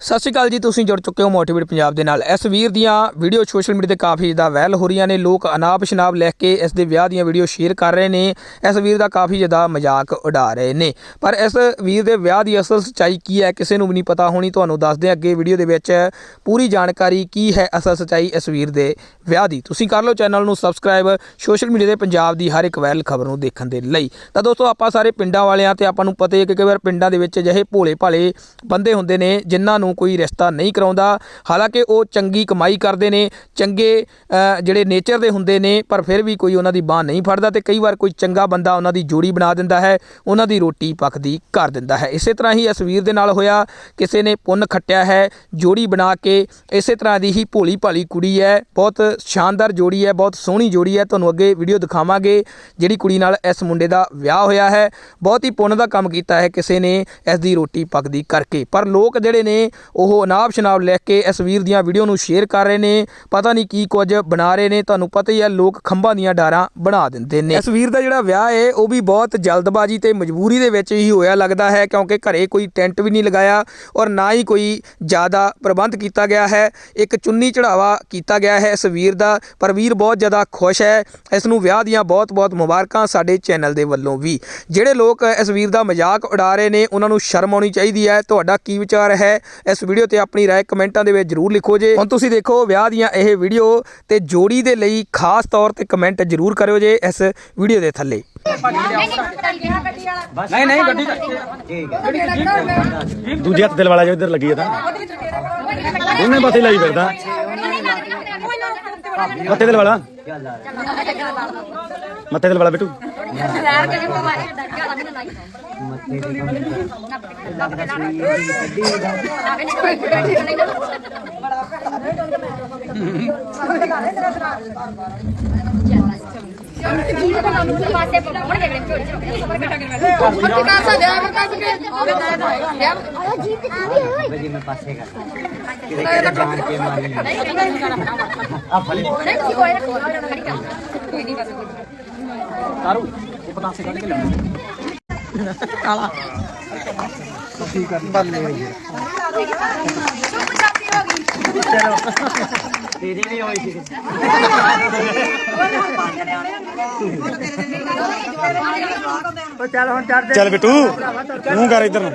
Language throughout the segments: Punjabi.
ਸਤਿ ਸ਼੍ਰੀ ਅਕਾਲ ਜੀ, ਤੁਸੀਂ ਜੁੜ ਚੁੱਕੇ ਹੋ ਮੋਟੀਵੇਟ ਪੰਜਾਬ ਦੇ ਨਾਲ। ਇਸ ਵੀਰ ਦੀਆਂ ਵੀਡੀਓ ਸੋਸ਼ਲ ਮੀਡੀਆ ਤੇ ਕਾਫੀ ਜ਼ਿਆਦਾ ਵਾਇਰਲ ਹੋ ਰਹੀਆਂ ਨੇ। ਲੋਕ ਅਨਾਪ ਸ਼ਨਾਬ ਲੈ ਕੇ ਇਸ ਦੇ ਵਿਆਹ ਦੀਆਂ ਵੀਡੀਓ ਸ਼ੇਅਰ ਕਰ ਰਹੇ ਨੇ। ਇਸ ਵੀਰ ਦਾ ਕਾਫੀ ਜ਼ਿਆਦਾ ਮਜ਼ਾਕ ਉਡਾ ਰਹੇ ਨੇ। ਪਰ ਇਸ ਵੀਰ ਦੇ ਵਿਆਹ ਦੀ ਅਸਲ ਸੱਚਾਈ ਕੀ ਹੈ, ਕਿਸੇ ਨੂੰ ਵੀ ਨਹੀਂ ਪਤਾ ਹੋਣੀ। ਤੁਹਾਨੂੰ ਦੱਸਦੇ ਹਾਂ ਅੱਗੇ ਵੀਡੀਓ ਦੇ ਵਿੱਚ ਪੂਰੀ ਜਾਣਕਾਰੀ ਕੀ ਹੈ ਅਸਲ ਸੱਚਾਈ ਇਸ ਵੀਰ ਦੇ ਵਿਆਹ ਦੀ। ਤੁਸੀਂ ਕਰ ਲਓ ਚੈਨਲ ਨੂੰ ਸਬਸਕ੍ਰਾਈਬ ਸੋਸ਼ਲ ਮੀਡੀਆ ਤੇ ਪੰਜਾਬ ਦੀ ਹਰ ਇੱਕ ਵਾਇਰਲ ਖਬਰ ਨੂੰ ਦੇਖਣ ਦੇ ਲਈ। ਤਾਂ ਦੋਸਤੋ, ਆਪਾਂ ਸਾਰੇ ਪਿੰਡਾਂ ਵਾਲਿਆਂ ਤੇ ਆਪਾਂ ਨੂੰ ਪਤਾ ਹੈ ਕਿ ਕਈ ਵਾਰ ਪਿੰਡਾਂ ਦੇ ਵਿੱਚ ਅਜਿਹੇ ਭੋਲੇ ਭਾਲੇ ਬੰਦੇ ਹੁੰਦੇ ਨੇ, ਜਿਨ੍ਹਾਂ ਨੂੰ ਕੋਈ ਰਿਸ਼ਤਾ ਨਹੀਂ ਕਰਾਉਂਦਾ। ਹਾਲਾਂਕਿ ਉਹ ਚੰਗੀ ਕਮਾਈ ਕਰਦੇ ਨੇ, ਚੰਗੇ ਜਿਹੜੇ ਨੇਚਰ ਦੇ ਹੁੰਦੇ ਨੇ, ਪਰ ਫਿਰ ਵੀ ਕੋਈ ਉਹਨਾਂ ਦੀ ਬਾਹ ਨਹੀਂ ਫੜਦਾ ਤੇ ਕਈ ਵਾਰ ਕੋਈ ਚੰਗਾ ਬੰਦਾ ਉਹਨਾਂ ਦੀ ਜੋੜੀ ਬਣਾ ਦਿੰਦਾ ਹੈ, ਉਹਨਾਂ ਦੀ ਰੋਟੀ ਪੱਕਦੀ ਕਰ ਦਿੰਦਾ ਹੈ। ਇਸੇ ਤਰ੍ਹਾਂ ਹੀ ਇਸ ਵੀਰ ਦੇ ਨਾਲ ਹੋਇਆ, ਕਿਸੇ ਨੇ ਪੁੰਨ ਖੱਟਿਆ ਹੈ, ਜੋੜੀ ਬਣਾ ਕੇ, ਇਸੇ ਤਰ੍ਹਾਂ ਦੀ ਹੀ ਭੋਲੀ ਭਾਲੀ ਕੁੜੀ ਹੈ, ਬਹੁਤ ਸ਼ਾਨਦਾਰ ਜੋੜੀ ਹੈ, ਬਹੁਤ ਸੋਹਣੀ ਜੋੜੀ ਹੈ, ਤੁਹਾਨੂੰ ਅੱਗੇ ਵੀਡੀਓ ਦਿਖਾਵਾਂਗੇ, ਜਿਹੜੀ ਕੁੜੀ ਨਾਲ ਇਸ ਮੁੰਡੇ ਦਾ ਵਿਆਹ ਹੋਇਆ ਹੈ। ਬਹੁਤ ਹੀ ਪੁੰਨ ਦਾ ਕੰਮ ਕੀਤਾ ਹੈ, ਕਿਸੇ ਨੇ ਇਸ ਦੀ ਰੋਟੀ ਪੱਕਦੀ ਕਰਕੇ। ਪਰ ਲੋਕ ਜਿਹੜੇ ਨੇ ਉਹ ਅਨਾਪ ਸ਼ਨਾਬ ਲਿਖ ਕੇ ਇਸ ਵੀਰ ਦੀਆਂ ਵੀਡੀਓ ਨੂੰ ਸ਼ੇਅਰ ਕਰ ਰਹੇ ਨੇ। ਪਤਾ ਨਹੀਂ ਕੀ ਕੁਝ ਬਣਾ ਰਹੇ ਨੇ। ਤੁਹਾਨੂੰ ਪਤਾ ਹੀ ਹੈ ਲੋਕ ਖੰਭਾਂ ਦੀਆਂ ਡਾਰਾਂ ਬਣਾ ਦਿੰਦੇ ਨੇ। ਇਸ ਵੀਰ ਦਾ ਜਿਹੜਾ ਵਿਆਹ ਹੈ ਉਹ ਵੀ ਬਹੁਤ ਜਲਦਬਾਜ਼ੀ ਤੇ ਮਜਬੂਰੀ ਦੇ ਵਿੱਚ ਹੀ ਹੋਇਆ ਲੱਗਦਾ ਹੈ, ਕਿਉਂਕਿ ਘਰੇ ਕੋਈ ਟੈਂਟ ਵੀ ਨਹੀਂ ਲਗਾਇਆ ਔਰ ਨਾ ਹੀ ਕੋਈ ਜ਼ਿਆਦਾ ਪ੍ਰਬੰਧ ਕੀਤਾ ਗਿਆ ਹੈ। ਇੱਕ ਚੁੰਨੀ ਚੜਾਵਾ ਕੀਤਾ ਗਿਆ ਹੈ ਇਸ ਵੀਰ ਦਾ, ਪਰ ਵੀਰ ਬਹੁਤ ਜ਼ਿਆਦਾ ਖੁਸ਼ ਹੈ। ਇਸ ਨੂੰ ਵਿਆਹ ਦੀਆਂ ਬਹੁਤ-ਬਹੁਤ ਮੁਬਾਰਕਾਂ ਸਾਡੇ ਚੈਨਲ ਦੇ ਵੱਲੋਂ ਵੀ। ਜਿਹੜੇ ਲੋਕ ਇਸ ਵੀਰ ਦਾ ਮਜ਼ਾਕ ਉਡਾ ਰਹੇ ਨੇ, ਉਹਨਾਂ ਨੂੰ ਸ਼ਰਮ ਆਉਣੀ ਚਾਹੀਦੀ ਹੈ। ਤੁਹਾਡਾ ਕੀ ਵਿਚਾਰ ਹੈ? ਇਸ ਵੀਡੀਓ ਤੇ ਆਪਣੀ رائے ਕਮੈਂਟਾਂ ਦੇ ਵਿੱਚ ਜਰੂਰ ਲਿਖੋ ਜੇ ਹੁਣ ਤੁਸੀਂ ਦੇਖੋ ਵਿਆਹ ਦੀਆਂ ਇਹ ਵੀਡੀਓ ਤੇ ਜੋੜੀ ਦੇ ਲਈ ਖਾਸ ਤੌਰ ਤੇ ਕਮੈਂਟ ਜਰੂਰ ਕਰਿਓ ਜੇ ਇਸ ਵੀਡੀਓ ਦੇ ਥੱਲੇ ਨਹੀਂ ਨਹੀਂ ਗੱਡੀ ਦੂਜੇ ਹੱਥ ਦਿਲ ਵਾਲਾ ਜੋ ਇੱਧਰ ਲੱਗੀ ਹੈ ਤਾਂ ਉਹਨੇ ਬਸ ਲਾਈ ਫਿਰਦਾ ਮੱਤੇ ਦਿਲ ਵਾਲਾ ਮੱਤੇ ਦਿਲ ਵਾਲਾ ਬਿੱਟੂ। ਜੀ ਮੈਂ ਪਾਸੇ ਕਰ ਕਿਤੇ ਕਿਤੇ ਜਾਣ ਕੇ ਮਾਰੀ ਆ। ਫਲੇ ਤਾਰੂ ਉਹ ਪਤਾਸੇ ਕੱਢ ਕੇ ਲਿਆ ਤੇਰੀ ਵੀ ਹੋਈ ਸੀ। ਚੱਲ ਬਿੱਟੂ ਮੂੰਹ ਕਰ ਇੱਧਰ ਨੂੰ।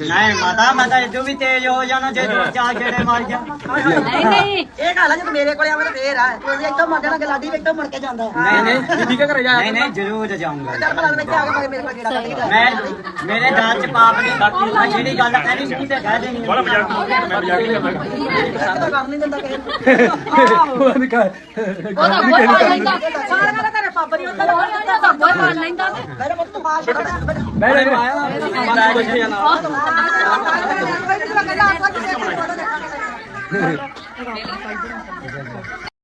ਨਹੀਂ ਮਾਤਾ ਮਾਤਾ ਜੋ ਵੀ ਤੇਜ਼ ਹੋ ਜਾਣਾ ਜੇ ਦੋ ਚਾਰ ਜਿਹੜੇ ਮਾਰ ਜਾ ਇਹ ਗੱਲ ਆ ਜਦੋਂ ਮੇਰੇ ਕੋਲੇ ਆਵੇ ਤਾਂ ਫੇਰ ਆ। ਜਾਣਾ ਗਲਾਡੀ ਇੱਕੋ ਮੁੜ ਕੇ ਜਾਂਦਾ। ਨਹੀਂ ਨਹੀਂ। ਬੀਬੀ ਘਰੇ ਜਾ ਨਹੀਂ ਨਹੀਂ ਜ਼ਰੂਰ ਜਾਊਂਗਾ। ਚੱਲ ਭਲਾ ਵਿੱਚ ਆ ਕੇ ਮਗਰ ਮੇਰੇ ਕੋਲ ਜਿਹੜਾ ਕੱਢੀ ਮੈਂ ਮੇਰੇ ਦਾਲ ਚ ਪਾਪ ਨਹੀਂ। ਆ ਜਿਹੜੀ ਗੱਲ ਕਹਿਣੀ ਸੀ ਤੇ ਕਹਿ ਦੇਣੀ ਬੜਾ ਮਜ਼ਾਕ ਤਾਂ ਕਰ ਨਹੀਂ ਦਿੰਦਾ ਕਿਸੇ ਸਾਰਿਆਂ ਦਾ ਤੇਰੇ ਪਾਪਾ ਨਹੀਂ ਹੁੰਦਾ ਮੇਰੇ ਪੁੱਤ ਤੂੰ ਮਾਰ ਛੱਡ ਮੈਂ ਆਇਆ ਮਾਤਾ ਕੁਝ ਨਾ ਮੈਂ